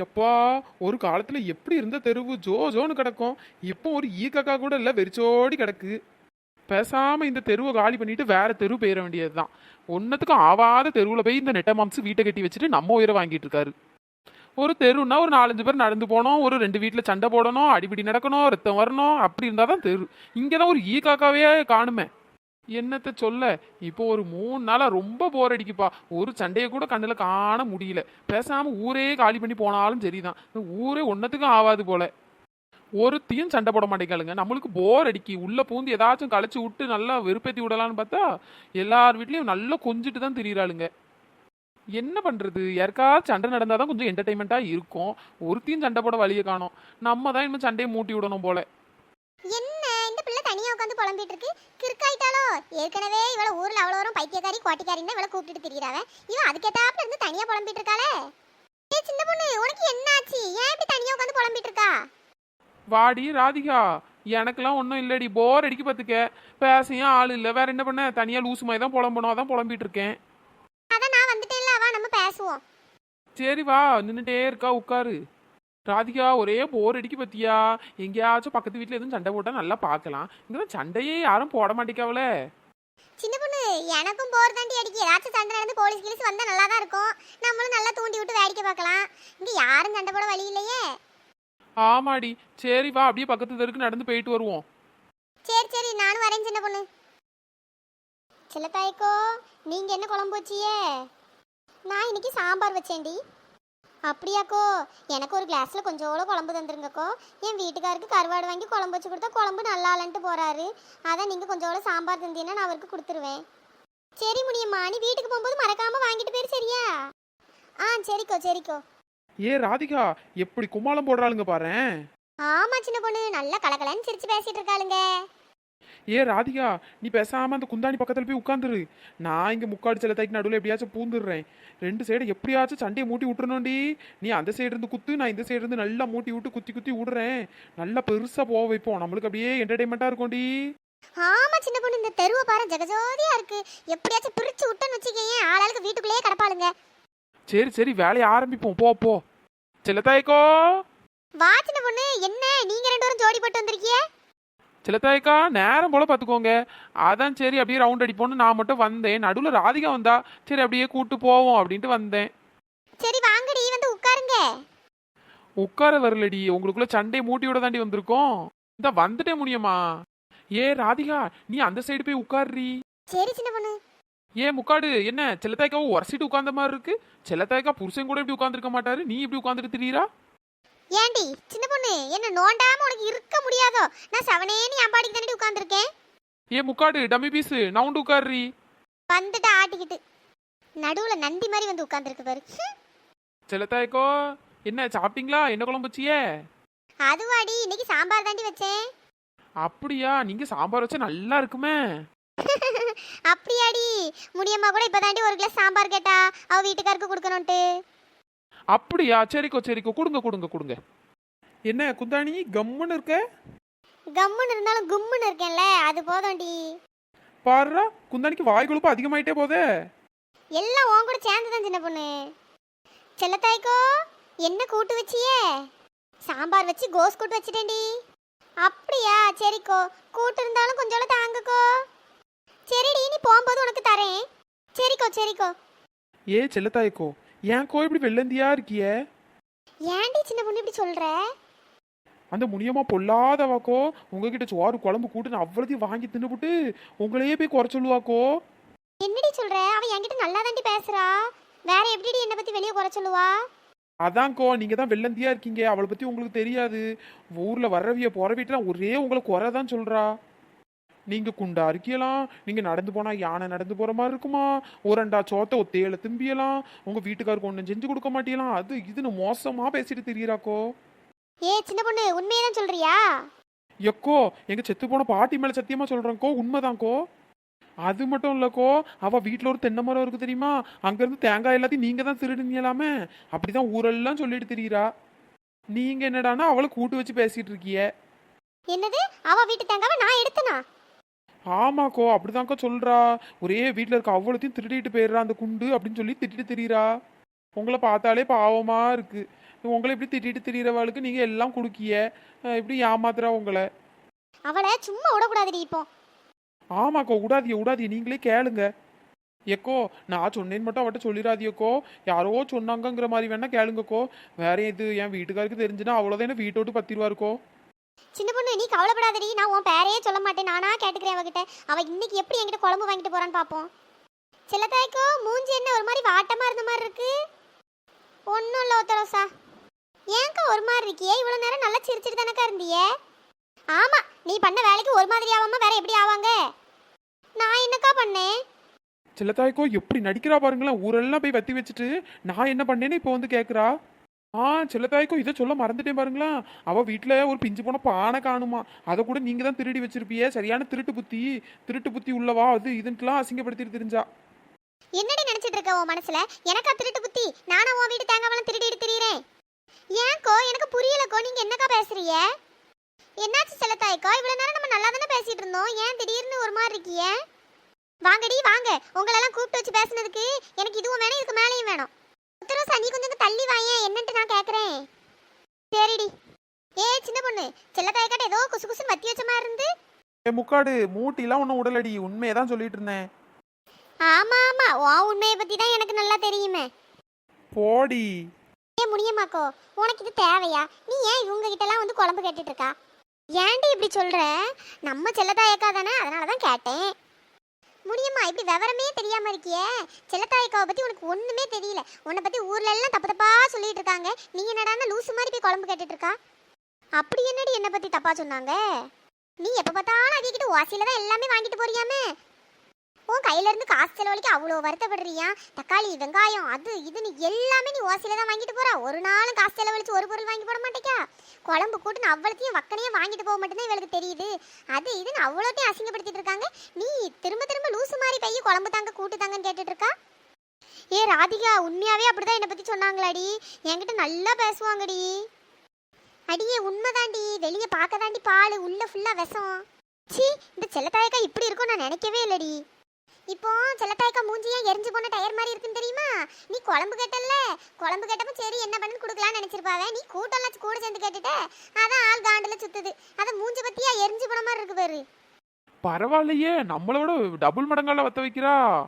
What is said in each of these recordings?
எப்பா ஒரு காலத்துல எப்படி இருந்த தெருவு ஜோ ஜோன்னு கிடக்கும் இப்போ ஒரு ஈ காக்கா கூட இல்ல வெறிச்சோடி கிடக்கு. பேசாம இந்த தெருவை காலி பண்ணிட்டு வேற தெரு போயிட வேண்டியதுதான். ஒன்னத்துக்கும் ஆவாத தெருவுல போய் இந்த நெட்ட மாம்சு வீட்டை கட்டி வச்சுட்டு நம்ம உயிரை வாங்கிட்டு இருக்காரு. ஒரு தெருன்னா ஒரு நாலஞ்சு பேர் நடந்து போனோம் ஒரு ரெண்டு வீட்டில் சண்டை போடணும் அடிபிடி நடக்கணும் ரத்தம் வரணும் அப்படி இருந்தால் தான் தெரு. இங்கே தான் ஒரு ஈ காக்காவே காணுமே. என்னத்த சொல்ல? இப்போ ஒரு மூணு நாளாக ரொம்ப போர் அடிக்குப்பா. ஒரு சண்டையை கூட கண்ணில் காண முடியல. பேசாமல் ஊரே காலி பண்ணி போனாலும் சரிதான். ஊரே ஒன்றத்துக்கும் ஆகாது போல. ஒருத்தையும் சண்டை போட மாட்டேங்காளுங்க. நம்மளுக்கு போர் அடிக்கி. உள்ளே பூந்து ஏதாச்சும் களைச்சி விட்டு நல்லா வெறுப்பேற்றி விடலான்னு பார்த்தா எல்லார் வீட்லேயும் நல்லா கொஞ்சிட்டு தான் திரியிறாளுங்க. என்ன பண்ணுறது யாருக்காவது சண்டை நடந்தால் தான் கொஞ்சம் என்டர்டைன்மெண்ட்டாக இருக்கும். ஒருத்தையும் சண்டை போட வழியை காணும். நம்ம தான் இன்னும் சண்டையை மூட்டி விடணும் போல. புலம்பிட்டு இருக்கு கிறுக்காயிட்டாலோ ஏற்கனவே இவள ஊர்ல அவ்வளோ வரும் பைத்தியக்காரி கோட்டிக்காரின்னு இவளை கூப்பிட்டுட்டு திரியிறாவ. இவன் அதுக்கேத்தாப்புல இருந்து தனியா புலம்பிட்டு இருக்காளே ஏ சின்ன பொண்ணு உனக்கு என்ன ஆச்சு ஏன் இப்படி தனியா உட்காந்து புலம்பிட்டு இருக்கா வாடி ராதிகா எனக்கெல்லாம் ஒன்றும் இல்லடி. போர் அடிக்க பார்த்துக்க. பேசையும் ஆள் இல்லை. வேற என்ன பண்ண? தனியாக லூசு மாதிரி தான் புலம்பணும். அதான் புலம்பிட்டு இருக்கேன் அதான் நான் வந்துட்டேன்ல வா நம்ம பேசுவோம். சரி வா நின்றுட்டே இருக்கா உட்காரு. ராதிகா ஒரே போர் அடிக்க பத்தியா? எங்கேயாச்சும் பக்கத்து வீட்டில் எதுவும் சண்டை போட்டால் நல்லா பார்க்கலாம். இங்கே சண்டையே யாரும் போட மாட்டேக்காவல சின்ன பொண்ணு எனக்கும் போர் தாண்டி அடிக்கு. ஏதாச்சும் சண்டை நடந்து போலீஸ் கிலீஸ் வந்தா நல்லா தான் இருக்கும். நம்மளும் நல்லா தூண்டி விட்டு வேடிக்கை பார்க்கலாம். இங்க யாரும் சண்டை போட வழி இல்லையே. ஆமாடி. சரி வா அப்படியே பக்கத்து தெருக்கு நடந்து போயிட்டு வருவோம். சரி சரி நானும் வரேன் சின்ன பொண்ணு. சில்லத்தாய்க்கோ நீங்க என்ன குழம்பு வச்சியே? நான் இன்னைக்கு சாம்பார் வச்சேன்டி. அப்படியாக்கோ? எனக்கு ஒரு கிளாஸ்ல கொஞ்சோட குழம்பு தந்துருங்கக்கோ. என் வீட்டுக்காருக்கு கருவாடு வாங்கி குழம்பு வச்சு கொடுத்தா குழம்பு நல்லா இல்லைன்ட்டு போறாரு. அதான் நீங்க கொஞ்சோட சாம்பார் தந்தீங்கன்னா நான் அவருக்கு கொடுத்துருவேன். சரி முடியுமா? நீ வீட்டுக்கு போகும்போது மறக்காம வாங்கிட்டு போயிரு சரியா? ஆ சரிக்கோ சரிக்கோ. ஏ ராதிகா எப்படி கும்மாளம் போடுறாளுங்க பாரேன். ஆமா சின்ன பொண்ணு. நல்லா கலகலன்னு சிரிச்சு பேசிட்டு இருக்காளுங்க. ஏ ராதிகா நீ பேசாம அந்த குந்தாணி பக்கத்துல போய் உட்காந்துரு. நான் இங்க முக்காடு செல்லத்தாய்க்கு நடுவில் எப்படியாச்சும் பூந்துடுறேன் ரெண்டு சைடு எப்படியாச்சும் சண்டையை மூட்டி விட்டுறணும்டி. நீ அந்த சைடு இருந்து குத்து நான் இந்த சைடு இருந்து நல்லா மூட்டி விட்டு குத்தி குத்தி விடுறேன். நல்லா பெருசா போக வைப்போம். நம்மளுக்கு அப்படியே என்டர்டைன்மெண்ட்டா இருக்கும்டி. ஆமா சின்ன பொண்ணு இந்த தெருவை பாரு ஜெகஜோதியா இருக்கு. எப்படியாச்சும் பிரிச்சு விட்டேன்னு வச்சுக்கேன் ஆளாளுக்கு வீட்டுக்குள்ளேயே கிடப்பாளுங்க. சரி சரி வேலையை ஆரம்பிப்போம். போ போ. செல்லத்தாய்க்கோ. வா சின்ன பொண்ணு. என்ன நீங்க ரெண்டு பேரும் ஜோடி போட்டு வந்திருக்கிய? செல்லத்தாய்க்கா நேரம் போல பார்த்துக்கோங்க. அதான் சரி அப்படியே ரவுண்ட் அடிப்போம்னு நான் மட்டும் வந்தேன். நடுவில் ராதிகா வந்தா சரி அப்படியே கூட்டு போவோம் அப்படின்ட்டு வந்தேன். சரி வாங்கடி வந்து உட்காருங்க. உட்கார வரலடி. உங்களுக்குள்ள சண்டையை மூட்டி விட தாண்டி வந்திருக்கோம். இந்த வந்துட்டே முடியுமா ஏ ராதிகா நீ அந்த சைடு போய் உட்காருறி. சரி சின்ன பொண்ணு. ஏ முக்காடு என்ன செல்லத்தாய்க்காவை உரசிட்டு உட்கார்ந்த மாதிரி இருக்கு. செல்லத்தாய்க்கா புருஷன் கூட இப்படி உட்காந்துருக்க மாட்டாரு. நீ இப்படி உட்காந்துட்டு திரியிறா? ஏண்டி சின்ன பொண்ணு என்ன நோண்டாம உனக்கு இருக்க முடியாதோ? நான் செவனேன்னு என் பாடிக்கு தாண்டி உட்காந்துருக்கேன் ஏ முக்காடு டம்மி பீஸு நவுண்டு உட்காருறி. வந்துட்டு ஆட்டிக்கிட்டு. நடுவுல நந்தி மாதிரி வந்து உட்காந்துருக்கு பாரு. ஹம். செல்லத்தாய்க்கோ என்ன சாப்பிட்டீங்களா? என்ன குழம்பு வச்சியே? அதுவாடி இன்னைக்கு சாம்பார் தாண்டி வச்சேன். அப்படியா? நீங்க சாம்பார் வச்சா நல்லா இருக்குமே. அப்படியாடி முடியம்மா கூட இப்பதாண்டி ஒரு கிளாஸ் சாம்பார் கேட்டா அவ வீட்டுக்காருக்கு கொடுக்கணும்ட்டு அப்படியா? சரிக்கோ சரிக்கோ. கொடுங்க கொடுங்க கொடுங்க. என்ன குந்தாணி? கம்முன்னு இருக்க? கம்முன்னு இருந்தாலும் கும்முன்னு இருக்கேன்ல. அது போதும்டி. பாருடா குந்தாணிக்கு வாய் கொழுப்பு அதிகமாயிட்டே போதே. எல்லாம் உன் கூட சேர்ந்து தான் சின்ன பொண்ணு. செல்லத்தாய்க்கோ என்ன கூட்டு வச்சியே? சாம்பார் வச்சு கோஸ் கூட்டு வச்சிட்டேன்டி. அப்படியா? சரிக்கோ. கூட்டு இருந்தாலும் கொஞ்சோட தாங்குக்கோ. சரிடி நீ போகும்போது உனக்கு தரேன். சரிக்கோ சரிக்கோ. ஏ செல்லத்தாய்க்கோ ஏன் கோ இப்படி வெள்ளந்தியா இருக்கியே? ஏன்டி சின்ன பொண்ணு இப்படி சொல்ற? அந்த முனியமா பொல்லாதவாக்கோ உங்ககிட்ட சோறு குழம்பு கூட்டு நான் அவ்வளோத்தையும் வாங்கி தின்னுபுட்டு உங்களையே போய் குறை சொல்லுவாக்கோ? என்னடி சொல்ற? அவ என்கிட்ட நல்லா தாண்டி பேசுறா. வேற எப்படிடி என்னை பத்தி வெளியே குறை சொல்லுவா? அதான்க்கோ நீங்க தான் வெள்ளந்தியா இருக்கீங்க. அவளை பத்தி உங்களுக்கு தெரியாது. ஊர்ல வர்றவிய போற வீட்டுல ஒரே உங்களை குறை தான் சொல்றா. நீங்க குண்டா இருக்கலாம் நீங்க நடந்து போனா யானை நடந்து போற மாதிரி இருக்குமா? ஒரண்டா சோத்த ஒத்தையில திம்பியலாம். உங்க வீட்டுக்காருக்கு ஒன்றும் செஞ்சு கொடுக்க மாட்டீங்களாம் அது இதுன்னு மோசமா பேசிட்டு தெரியறாக்கோ. ஏ சின்ன பொண்ணு உண்மையை தான் சொல்றியா? எக்கோ எங்க செத்து போன பாட்டி மேல சத்தியமா சொல்றேன்க்கோ உண்மைதான்க்கோ. அது மட்டும் இல்லக்கோ அவ வீட்ல ஒரு தென்னை மரம் இருக்கு தெரியுமா? அங்க இருந்து தேங்காய் எல்லாத்தையும் நீங்க தான் திருடுனீங்களாமே. அப்படிதான் ஊரெல்லாம் சொல்லிட்டு திரியிறா. நீங்க என்னடான்னா அவளை கூட்டு வச்சு பேசிட்டு இருக்கிய. என்னது? அவ வீட்டு தேங்காவை நான் எடுத்தனா? ஆமாக்கோ அப்படிதான்க்கா சொல்றா. ஒரே வீட்ல இருக்க அவ்வளோத்தையும் திருடிட்டு போயிடுறா அந்த குண்டு அப்படின்னு சொல்லி திட்டிட்டு திரியிறா. உங்களை பார்த்தாலே பாவமா இருக்கு. உங்களை இப்படி திட்டிட்டு திரியிறவாளுக்கு நீங்க எல்லாம் குடுக்கிய. இப்படி ஏமாத்துறா உங்களை. அவளை சும்மா விடக்கூடாதுடி இப்போ. ஆமாக்கோ விடாதிய விடாதிய நீங்களே கேளுங்க. எக்கோ நான் சொன்னேன்னு மட்டும் அவட்ட சொல்லிடாதியக்கோ. யாரோ சொன்னாங்கங்கிற மாதிரி வேணா கேளுங்கக்கோ. வேற இது என் வீட்டுக்காருக்கு தெரிஞ்சுன்னா அவ்வளோதான் என்ன வீட்டை விட்டு பத்திருவாருக்கோ. சின்ன பொண்ணு நீ கவலைப்படாதடி. நான் உன் பேரையே சொல்ல மாட்டேன். நானா கேட்டுக்கிறேன் அவகிட்ட. அவ இன்னைக்கு எப்படி என்கிட்ட குழம்பு வாங்கிட்டு போறான்னு பாப்போம். செல்லத்தாய்க்கோ மூஞ்சி என்ன ஒரு மாதிரி வாட்டமா இருந்த மாதிரி இருக்கு? ஒன்றும் இல்லை ஒத்தரோசா ஏன்க்கா ஒரு மாதிரி இருக்கியே? இவ்வளோ நேரம் நல்லா சிரிச்சிட்டு தானக்கா இருந்தியே? ஆமா நீ பண்ண வேலைக்கு ஒரு மாதிரி ஆகாம வேற எப்படி ஆவாங்க? நான் என்னக்கா பண்ணேன்? செல்லத்தாய்க்கோ எப்படி நடிக்கிறா பாருங்களேன். ஊரெல்லாம் போய் வத்தி வச்சுட்டு நான் என்ன பண்ணேன்னு இப்போ வந்து கேட்குறா ஆ செல்லத்தாய்க்கும் இதை சொல்ல மறந்துட்டேன் பாருங்களேன் அவள் வீட்டில் ஒரு பிஞ்சு போன பானை காணுமா. அதை கூட நீங்கள் தான் திருடி வச்சிருப்பியே. சரியான திருட்டு புத்தி. திருட்டு புத்தி உள்ளவா? அது இதுன்ட்டுலாம் அசிங்கப்படுத்திட்டு தெரிஞ்சா. என்னடி நினைச்சிட்டு இருக்க உன் மனசுல? எனக்கா திருட்டு புத்தி? நானும் உன் வீட்டு தேங்காவெல்லாம் திருடிட்டு திரியிறேன். ஏன்க்கோ எனக்கு புரியலக்கோ நீங்க என்னக்கா பேசுறீங்க? என்னாச்சு செல்லத்தாய்க்கோ? இவ்வளவு நேரம் நம்ம நல்லா தானே பேசிட்டு இருந்தோம். ஏன் திடீர்னு ஒரு மாதிரி இருக்கிய? வாங்கடி வாங்க. உங்களெல்லாம் கூப்பிட்டு வச்சு பேசுனதுக்கு எனக்கு இதுவும் வேணும் இதுக்கு மேலேயும் வேணும். உத்தரவு நீ கொஞ்சம் தள்ளி வாயேன்? என்னன்ட்டு நான் கேக்குறேன். சரிடி. ஏ சின்ன பொண்ணு செல்லத்தாய்க்காட்ட ஏதோ குசு குசுன்னு வத்தி வச்ச மாதிரி இருந்து. ஏ முக்காடு மூட்டிலாம் ஒன்றும் உடலடி உண்மையை தான் சொல்லிட்டு இருந்தேன். ஆமா ஆமா. உன் உண்மையை பத்தி தான் எனக்கு நல்லா தெரியுமே. போடி. ஏன் முடியுமாக்கோ? உனக்கு இது தேவையா? நீ ஏன் இவங்க கிட்டலாம் வந்து குழம்பு கேட்டுட்டு இருக்கா? ஏன்டி இப்படி சொல்ற? நம்ம செல்லத்தாயக்கா தானே அதனால தான் கேட்டேன். முடியுமா? இப்படி விவரமே தெரியாம இருக்கியே. செல்லத்தாய்க்காவை பத்தி உனக்கு ஒண்ணுமே தெரியல. உன்னை பத்தி ஊர்ல எல்லாம் தப்பு தப்பா சொல்லிட்டு இருக்காங்க. நீ என்னடான்னா லூசு மாதிரி போய் குழம்பு கேட்டுட்டு இருக்கா? அப்படி என்னடி என்னை பத்தி தப்பா சொன்னாங்க? நீ எப்ப பார்த்தாலும் அதிகிட்ட வாசியில தான் எல்லாமே வாங்கிட்டு போறியாமே? உன் கையில இருந்து காசு செலவழிக்க அவ்வளோ வருத்தப்படுறியா? தக்காளி வெங்காயம் அது இதுன்னு எல்லாமே நீ ஓசையில் தான் வாங்கிட்டு போற. ஒரு நாளும் காசு செலவழிச்சு ஒரு பொருள் வாங்கி போட மாட்டேக்கா. குழம்பு கூட்டுன்னு அவ்வளோத்தையும் வக்கனையே வாங்கிட்டு போக மட்டும்தான் இவளுக்கு தெரியுது. அது இதுன்னு அவ்வளோத்தையும் அசிங்கப்படுத்திட்டு இருக்காங்க. நீ திரும்ப திரும்ப லூசு மாதிரி பைய குழம்பு தாங்க கூட்டு தாங்கன்னு கேட்டுட்டு இருக்கா ஏ ராதிகா உண்மையாவே அப்படிதான் என்னை பத்தி சொன்னாங்களாடி. என்கிட்ட நல்லா பேசுவாங்கடி. அடியே உண்மைதாண்டி. வெளியே பார்க்க தாண்டி பால் உள்ள ஃபுல்லா விஷம். ச்சீ இந்த செல்லத்தாயக்கா இப்படி இருக்கும் நான் நினைக்கவே இல்லடி. இப்போ செல்லத்தாய்க்கா மூஞ்சியா எரிஞ்சு போன டயர் மாதிரி இருக்குன்னு தெரியுமா? நீ குழம்பு கேட்டல்ல? குழம்பு கேட்டப்ப சரி என்ன பண்ணு கொடுக்கலாம்னு நினைச்சிருப்பாவே. நீ கூட்டம்லாம் கூட சேர்ந்து கேட்டுட்ட? அதான் ஆள் காண்டில் சுத்துது. அதை மூஞ்சி பத்தியா எரிஞ்சு போன மாதிரி இருக்கு பாரு. பரவாயில்லையே. நம்மளோட டபுள் மடங்கால வத்த வைக்கிறா.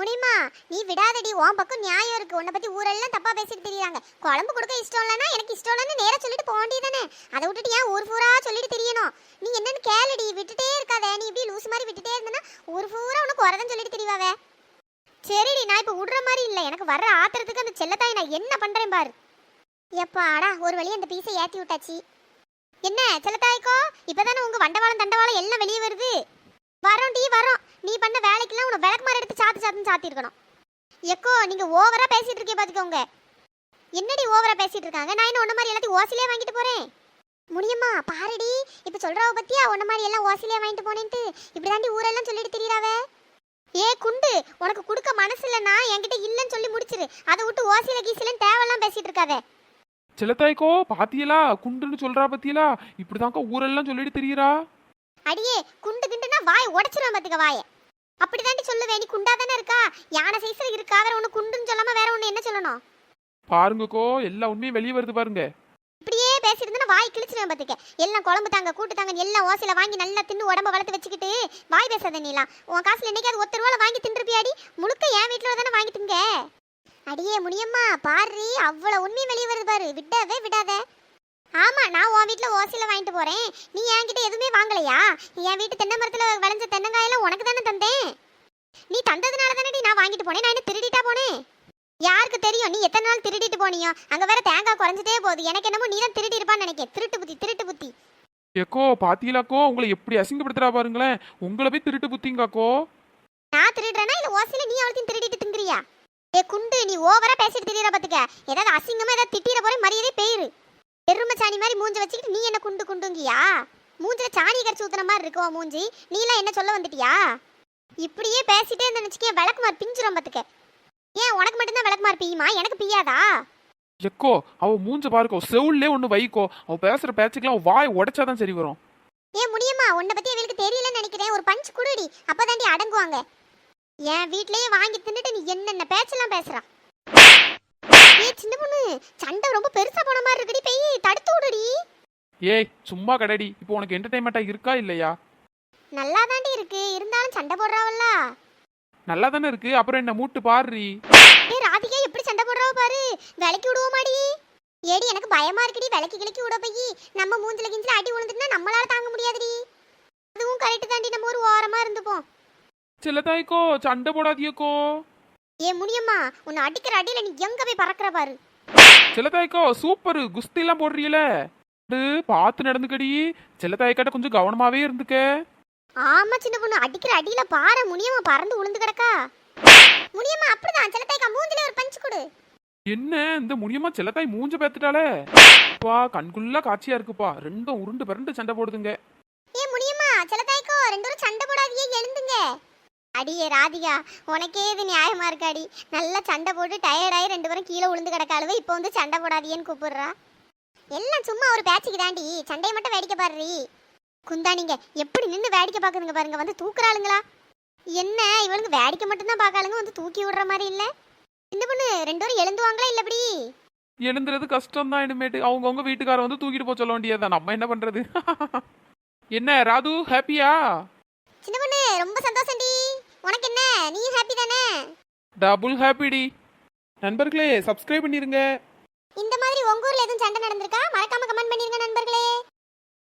முனிமா நீ விடாதடி. உன் பக்கம் நியாயம் இருக்கு. உன்னை பத்தி ஊரெல்லாம் தப்பா பேசிட்டு தெரியாங்க குழம்பு கொடுக்க இஷ்டம் இல்லைன்னா எனக்கு இஷ்டம் இல்லைன்னு நேரா சொல்லிட்டு போக வேண்டியதானே அதை விட்டுட்டு ஏன் ஊர் பூரா சொல்லிட்டு தெரியணும்? நீ என்னன்னு கேளுடி. விட்டுட்டே இருக்காத. நீ இப்படி லூஸ் மாதிரி விட்டுட்டே இருந்தனா ஊர் பூரா உனக்கு வரதான் சொல்லிட்டு தெரியவாவே சரிடி. நான் இப்போ விடுற மாதிரி இல்லை. எனக்கு வர்ற ஆத்திரத்துக்கு அந்த செல்லத்தாய் நான் என்ன பண்றேன் பாரு. எப்பாடா ஒரு வழி அந்த பீஸை ஏற்றி விட்டாச்சு. என்ன? செல்லத்தாய்க்கோ? இப்போதானே உங்க வண்டவாளம் தண்டவாளம் எல்லாம் வெளியே வருது. வரோம் டீ வரோம். நீ பண்ண வேலைக்கெல்லாம் உன விளக்குமாறு எடுத்து சாத்து சாத்துன்னு சாத்திருக்கணும். எக்கோ நீங்க ஓவரா பேசிட்டு இருக்கே பாத்துக்கோங்க என்னடி ஓவரா பேசிட்டு இருக்காங்க? நான் என்ன உன்ன மாதிரி எல்லாத்தையும் ஓசிலே வாங்கிட்டு போறேன்? முடியுமா? பாருடி. இப்ப சொல்றவ பத்தியா? உன்ன மாதிரி எல்லாம் ஓசிலே வாங்கிட்டு போனேன்ட்டு. இப்படி தாண்டி ஊரெல்லாம் சொல்லிட்டு திரியறாவ? ஏ குண்டு. உனக்கு கொடுக்க மனசு இல்லைன்னா என்கிட்ட இல்லைன்னு சொல்லி முடிச்சிரு. அதை விட்டு ஓசில கீசிலன்னு தேவையெல்லாம் பேசிட்டு இருக்காத. செல்லத்தாய்க்கோ பாத்தியலா? குண்டுன்னு சொல்றா பத்தியலா? இப்படிதான்க்கா ஊரெல்லாம் சொல்லிட்டு தெரியுறா? அடியே குண்டு கிண்டுனா வாய் உடைச்சிருவேன் பாத்துக்க வாயை. அப்படிதாண்டி சொல்லுவேன். நீ குண்டா தானே இருக்கா? யானை சைஸ்ல இருக்கா? வேற ஒண்ணு குண்டுன்னு சொல்லாம வேற ஒண்ணு என்ன சொல்லணும்? பாருங்கக்கோ எல்லா உண்மையும் வெளியே வருது பாருங்க. இப்படியே பேசியிருந்தா வாய் கிழிச்சிருவேன் பாத்துக்க. எல்லாம் குழம்பு தாங்க கூட்டு தாங்க எல்லாம் ஓசையில வாங்கி நல்லா தின்னு உடம்ப வளர்த்து வச்சுக்கிட்டு வாய் பேசாத நீலாம். உன் காசுல என்னைக்காவது ஒத்த ரூபால வாங்கி தின்றுப்பியாடி முழுக்க என் வீட்டுல தானே வாங்கி திங்க அடியே முடியம்மா பாரு அவ்வளவு உண்மை வெளியே வருது பாரு. விடவே விடாத. ஆமா நான் உன் வீட்ல ஓசையில வாங்கிட்டு போறேன். நீ என்கிட்ட எதுவுமே வாங்கலையா? என் வீட்டு தென்னை மரத்துல விளைஞ்ச தென்னங்காயெல்லாம் உனக்கு தானே தந்தேன். நீ தந்ததுனால தானே நான் வாங்கிட்டு போனேன். நான் என்ன திருடிட்டா போனேன்? யாருக்கு தெரியும்? நீ எத்தனை நாள் திருடிட்டு போனியோ? அங்க வேற தேங்காய் குறைஞ்சிட்டே போகுது. எனக்கு என்னமோ நீ தான் திருடி இருப்பான்னு நினைக்கிறேன் திருட்டு புத்தி திருட்டு புத்தி. எக்கோ பாத்தியலாக்கோ உங்களை எப்படி அசிங்கப்படுத்துறா பாருங்களேன். உங்களை போய் திருட்டு புத்திங்காக்கோ? நான் திருடுறேனா இல்ல ஓசையில நீ அவளையும் திருடிட்டு திங்குறியா ஏ குண்டு நீ ஓவரா பேசிட்டு திரியற பாத்துக்க. ஏதாவது அசிங்கமா ஏதாவது திட்டிர போற மரியாதை பேரு பெருமை சாணி மாதிரி மூஞ்ச வச்சுக்கிட்டு நீ என்ன குண்டு குண்டுங்கியா? மூஞ்சில சாணி கரைச்சி ஊத்துற மாதிரி இருக்கோ மூஞ்சி? நீ எல்லாம் என்ன சொல்ல வந்துட்டியா? இப்படியே பேசிட்டே இருந்த நினைச்சுக்கே விளக்குமார் பிஞ்சிரும் பாத்துக்க. ஏன் உனக்கு மட்டும்தான் விளக்குமார் பியுமா? எனக்கு பியாதா? எக்கோ அவ மூஞ்ச பாருக்கோ செவுல்லே ஒன்று வைக்கோ. அவ பேசுற பேச்சுக்கெல்லாம் அவ வாய் உடைச்சாதான் சரி வரும். ஏன் முடியுமா? உன்னை பத்தி இவளுக்கு தெரியலன்னு நினைக்கிறேன். ஒரு பஞ்ச் குடுடி அப்பதாண்டி அடங்குவாங்க. என் வீட்லயே வாங்கி தின்னுட்டு நீ என்னென்ன பேச்செல்லாம் பேசுறா? ஏய் சின்ன பொண்ணு சண்டை ரொம்ப பெருசா போன மாதிரி இருக்குடி போய். தடுத்து விடுடி. ஏய் சும்மா கடடி. இப்போ உனக்கு என்டர்டைன்மெண்ட்டா இருக்கா இல்லையா? நல்லா தாண்டி இருக்கு. இருந்தாலும் சண்டை போடுறாவல்ல. நல்லா தானே இருக்கு. அப்புறம் என்ன மூட்டு பாருடி. ஏய் ராதிகா எப்படி சண்டை போடுறாவ பாரு. விலைக்கு விடுவோமாடி. ஏடி எனக்கு பயமா இருக்குடி. விலைக்கு கிழக்கி விட போய் நம்ம மூஞ்சில கிஞ்சில அடி விழுந்துட்டுனா நம்மளால தாங்க முடியாதுடி. அதுவும் கரெக்ட் தாண்டி நம்ம ஒரு ஓரமா இருந்துப்போம். செல்லத்தாய்க்கோ சண்டை போடாதியக்கோ ஏ முனியம்மா உன்னை அடிக்கிற அடியில நீ எங்க போய் பறக்கிற பாரு. செல்லத்தாய்க்கோ சூப்பர் குஸ்தி எல்லாம் போடுறீல பார்த்து நடந்துக்கடி. செல்லத்தாய்க்கிட்ட கொஞ்சம் கவனமாவே இருந்துக்க. ஆமா சின்ன பொண்ணு அடிக்கிற அடியில பாரு முனியம்மா பறந்து உளுந்து கிடக்கா. முனியம்மா அப்படிதான் சிலத்தைக்கா மூஞ்சில ஒரு பஞ்ச் கொடு. என்ன இந்த முனியமா செல்லத்தாய் மூஞ்ச பேத்துட்டாலே பா கண்குள்ளா காட்சியா இருக்குப்பா. ரெண்டும் உருண்டு பிறண்டு சண்டை போடுதுங்க. ஏ முனியம்மா சிலத்தாய்க்கோ ரெண்டு பேரும் சண்டை போடாதீங்க எழுந்துங்க அடியே ராதிகா உனக்கே இது நியாயமா இருக்காடி நல்லா சண்டை போட்டு டயர்டாயி ரெண்டு பேரும் கீழே விழுந்து கிடக்காளுவ இப்போ வந்து சண்டை போடாதீங்கன்னு கூப்பிடுறா. எல்லாம் சும்மா ஒரு பேச்சுக்கு தாண்டி சண்டையை மட்டும் வேடிக்கை பாடுறீ குந்தாணிங்க எப்படி நின்று வேடிக்கை பார்க்குதுங்க பாருங்க. வந்து தூக்குறாளுங்களா? என்ன? இவளுக்கு வேடிக்கை மட்டும்தான் பார்க்காளுங்க. வந்து தூக்கி விடுற மாதிரி இல்லை. இந்த பொண்ணு ரெண்டு பேரும் எழுந்துவாங்களா இல்லை எப்படி எழுந்துறது கஷ்டம் தான் இனிமேட்டு. அவங்கவுங்க வீட்டுக்கார வந்து தூக்கிட்டு போக சொல்ல வேண்டியதுதான். நம்ம என்ன பண்றது? என்ன ராது ஹாப்பியா சின்ன பொண்ணு ரொம்ப சந்தோஷம்டி. உனக்கு என்ன நீயும் ஹாப்பி தானே? டபுள் ஹாப்பிடி நண்பர்களே சப்ஸ்கிரைப் பண்ணிருங்க. இந்த மாதிரி உங்க ஊர்ல எதுவும் சண்டை நடந்திருக்கா? மறக்காம கமெண்ட் பண்ணிருங்க நண்பர்களே.